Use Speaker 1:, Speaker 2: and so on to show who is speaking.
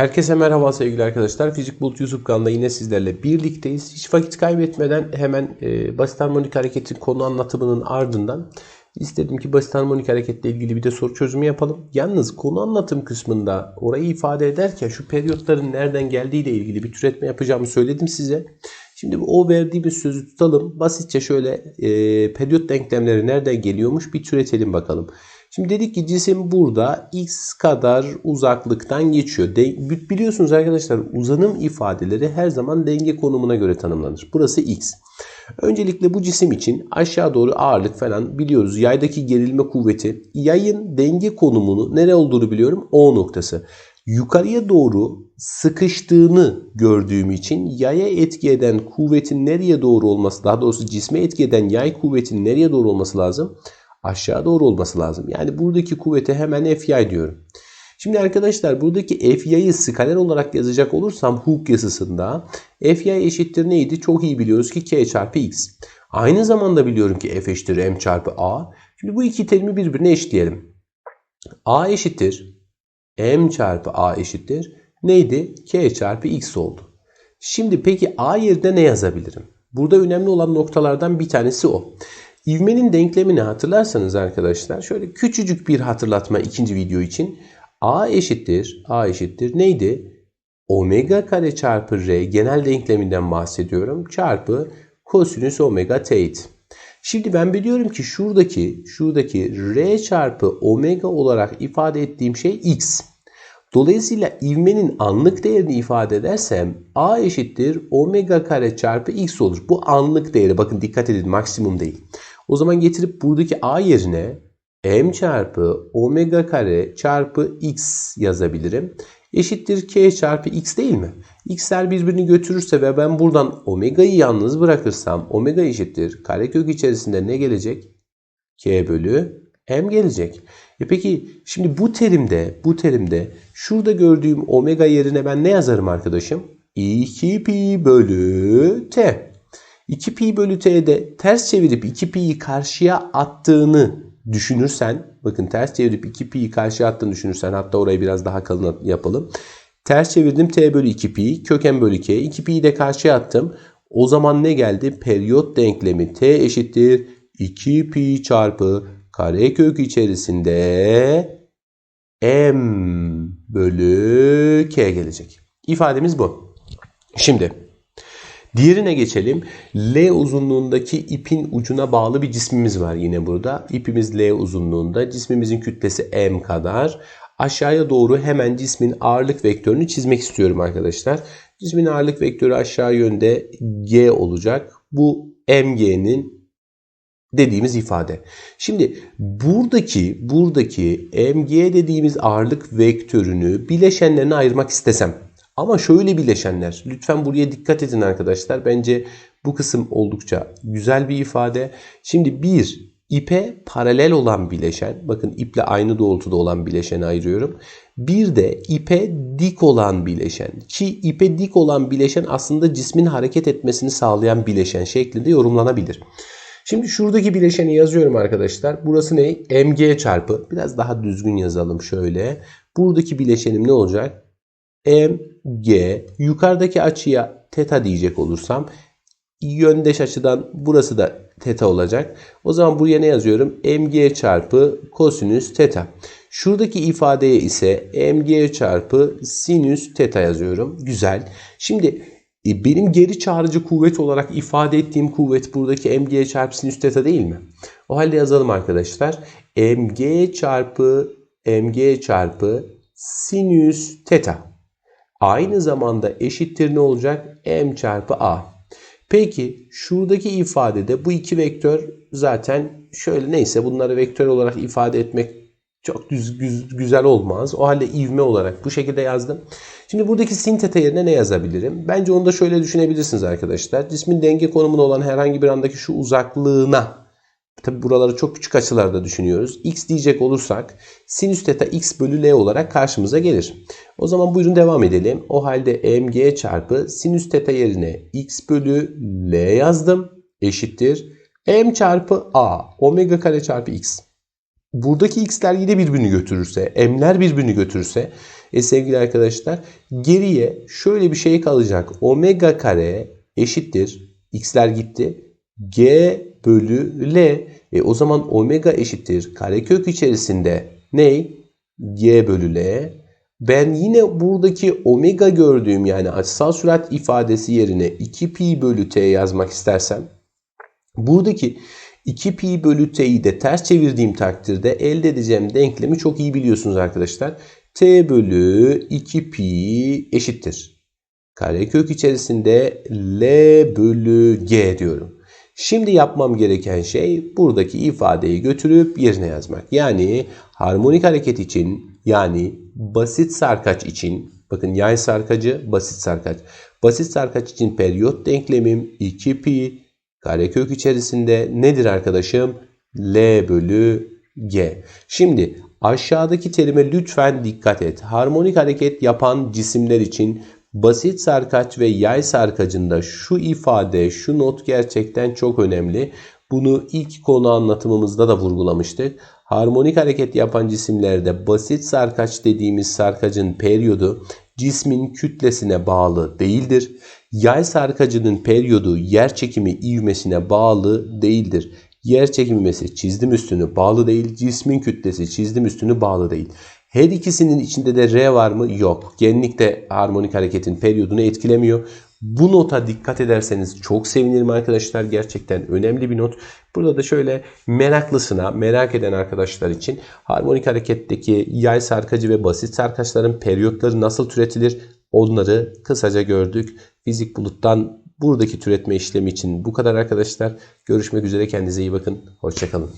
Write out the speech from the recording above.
Speaker 1: Herkese merhaba sevgili arkadaşlar. Fizik Bulut YouTube kanalında yine sizlerle birlikteyiz. Hiç vakit kaybetmeden hemen e, basit harmonik hareketin konu anlatımının ardından istedim ki basit harmonik hareketle ilgili bir de soru çözümü yapalım. Yalnız konu anlatım kısmında orayı ifade ederken şu periyotların nereden geldiği ile ilgili bir türetme yapacağımı söyledim size. Şimdi o verdiğimiz sözü tutalım. Basitçe şöyle e, periyot denklemleri nereden geliyormuş bir türetelim bakalım. Şimdi dedik ki cisim burada x kadar uzaklıktan geçiyor. De, biliyorsunuz arkadaşlar uzanım ifadeleri her zaman denge konumuna göre tanımlanır. Burası x. Öncelikle bu cisim için aşağı doğru ağırlık falan biliyoruz. Yaydaki gerilme kuvveti. Yayın denge konumunu nere olduğunu biliyorum. O noktası. Yukarıya doğru sıkıştığını gördüğüm için yaya etki eden kuvvetin nereye doğru olması, daha doğrusu cisme etki eden yay kuvvetinin nereye doğru olması lazım? Aşağı doğru olması lazım. Yani buradaki kuvvete hemen F yay diyorum. Şimdi arkadaşlar buradaki F yayı skaler olarak yazacak olursam Hooke yazısında F yay eşittir neydi? Çok iyi biliyoruz ki K çarpı X. Aynı zamanda biliyorum ki F eşittir M çarpı A. Şimdi bu iki terimi birbirine eşitleyelim. A eşittir M çarpı A eşittir. Neydi? K çarpı X oldu. Şimdi peki A yerine ne yazabilirim? Burada önemli olan noktalardan bir tanesi o. İvmenin denklemini hatırlarsanız arkadaşlar şöyle küçücük bir hatırlatma ikinci video için. A eşittir, A eşittir neydi? Omega kare çarpı R genel denkleminden bahsediyorum. Çarpı kosinüs omega t. Şimdi ben biliyorum ki şuradaki şuradaki R çarpı omega olarak ifade ettiğim şey X. Dolayısıyla ivmenin anlık değerini ifade edersem A eşittir omega kare çarpı X olur. Bu anlık değeri bakın dikkat edin maksimum değil. O zaman getirip buradaki a yerine m çarpı omega kare çarpı x yazabilirim. Eşittir k çarpı x değil mi? x'ler birbirini götürürse ve ben buradan omega'yı yalnız bırakırsam omega eşittir karekök içerisinde ne gelecek? k bölü m gelecek. E peki şimdi bu terimde bu terimde şurada gördüğüm omega yerine ben ne yazarım arkadaşım? 2 pi bölü t. 2 pi bölü t'de ters çevirip 2 pi'yi karşıya attığını düşünürsen bakın ters çevirip 2 pi'yi karşıya attığını düşünürsen hatta orayı biraz daha kalın yapalım. Ters çevirdim t bölü 2 pi köken bölü k 2 pi'yi de karşıya attım. O zaman ne geldi? Periyot denklemi t eşittir 2 pi çarpı karekök içerisinde m bölü k gelecek. İfademiz bu. Şimdi Diğerine geçelim. L uzunluğundaki ipin ucuna bağlı bir cismimiz var yine burada. İpimiz L uzunluğunda. Cismimizin kütlesi M kadar. Aşağıya doğru hemen cismin ağırlık vektörünü çizmek istiyorum arkadaşlar. Cismin ağırlık vektörü aşağı yönde G olacak. Bu MG'nin dediğimiz ifade. Şimdi buradaki buradaki MG dediğimiz ağırlık vektörünü bileşenlerine ayırmak istesem ama şöyle bileşenler. Lütfen buraya dikkat edin arkadaşlar. Bence bu kısım oldukça güzel bir ifade. Şimdi bir ipe paralel olan bileşen. Bakın iple aynı doğrultuda olan bileşeni ayırıyorum. Bir de ipe dik olan bileşen. Ki ipe dik olan bileşen aslında cismin hareket etmesini sağlayan bileşen şeklinde yorumlanabilir. Şimdi şuradaki bileşeni yazıyorum arkadaşlar. Burası ne? mg çarpı. Biraz daha düzgün yazalım şöyle. Buradaki bileşenim ne olacak? MG yukarıdaki açıya teta diyecek olursam yöndeş açıdan burası da teta olacak. O zaman buraya ne yazıyorum? mg çarpı kosinüs teta. Şuradaki ifadeye ise mg çarpı sinüs teta yazıyorum. Güzel. Şimdi e, benim geri çağrıcı kuvvet olarak ifade ettiğim kuvvet buradaki mg çarpı sinüs teta değil mi? O halde yazalım arkadaşlar. mg çarpı mg çarpı sinüs teta aynı zamanda eşittir ne olacak? M çarpı A. Peki şuradaki ifadede bu iki vektör zaten şöyle neyse bunları vektör olarak ifade etmek çok düz, güz, güzel olmaz. O halde ivme olarak bu şekilde yazdım. Şimdi buradaki sin teta yerine ne yazabilirim? Bence onu da şöyle düşünebilirsiniz arkadaşlar. Cismin denge konumunda olan herhangi bir andaki şu uzaklığına Tabi buraları çok küçük açılarda düşünüyoruz. X diyecek olursak sinüs teta x bölü L olarak karşımıza gelir. O zaman buyurun devam edelim. O halde mg çarpı sinüs teta yerine x bölü L yazdım. Eşittir. m çarpı a omega kare çarpı x. Buradaki x'ler yine birbirini götürürse, m'ler birbirini götürürse E sevgili arkadaşlar geriye şöyle bir şey kalacak. Omega kare eşittir. X'ler gitti. G bölü L. E o zaman omega eşittir. Karekök içerisinde ney? G bölü L. Ben yine buradaki omega gördüğüm yani açısal sürat ifadesi yerine 2 pi bölü t yazmak istersem buradaki 2 pi bölü t'yi de ters çevirdiğim takdirde elde edeceğim denklemi çok iyi biliyorsunuz arkadaşlar. t bölü 2 pi eşittir. Karekök içerisinde L bölü G diyorum. Şimdi yapmam gereken şey buradaki ifadeyi götürüp yerine yazmak. Yani harmonik hareket için yani basit sarkaç için bakın yay sarkacı basit sarkaç. Basit sarkaç için periyot denklemim 2 pi karekök içerisinde nedir arkadaşım? L bölü G. Şimdi aşağıdaki terime lütfen dikkat et. Harmonik hareket yapan cisimler için basit sarkaç ve yay sarkacında şu ifade, şu not gerçekten çok önemli. Bunu ilk konu anlatımımızda da vurgulamıştık. Harmonik hareket yapan cisimlerde basit sarkaç dediğimiz sarkacın periyodu cismin kütlesine bağlı değildir. Yay sarkacının periyodu yer çekimi ivmesine bağlı değildir. Yer çekimimesi çizdim üstünü bağlı değil, cismin kütlesi çizdim üstünü bağlı değil. Her ikisinin içinde de R var mı? Yok. Genlikte harmonik hareketin periyodunu etkilemiyor. Bu nota dikkat ederseniz çok sevinirim arkadaşlar. Gerçekten önemli bir not. Burada da şöyle meraklısına, merak eden arkadaşlar için harmonik hareketteki yay sarkacı ve basit sarkaçların periyotları nasıl türetilir? Onları kısaca gördük. Fizik buluttan buradaki türetme işlemi için bu kadar arkadaşlar. Görüşmek üzere kendinize iyi bakın. Hoşçakalın.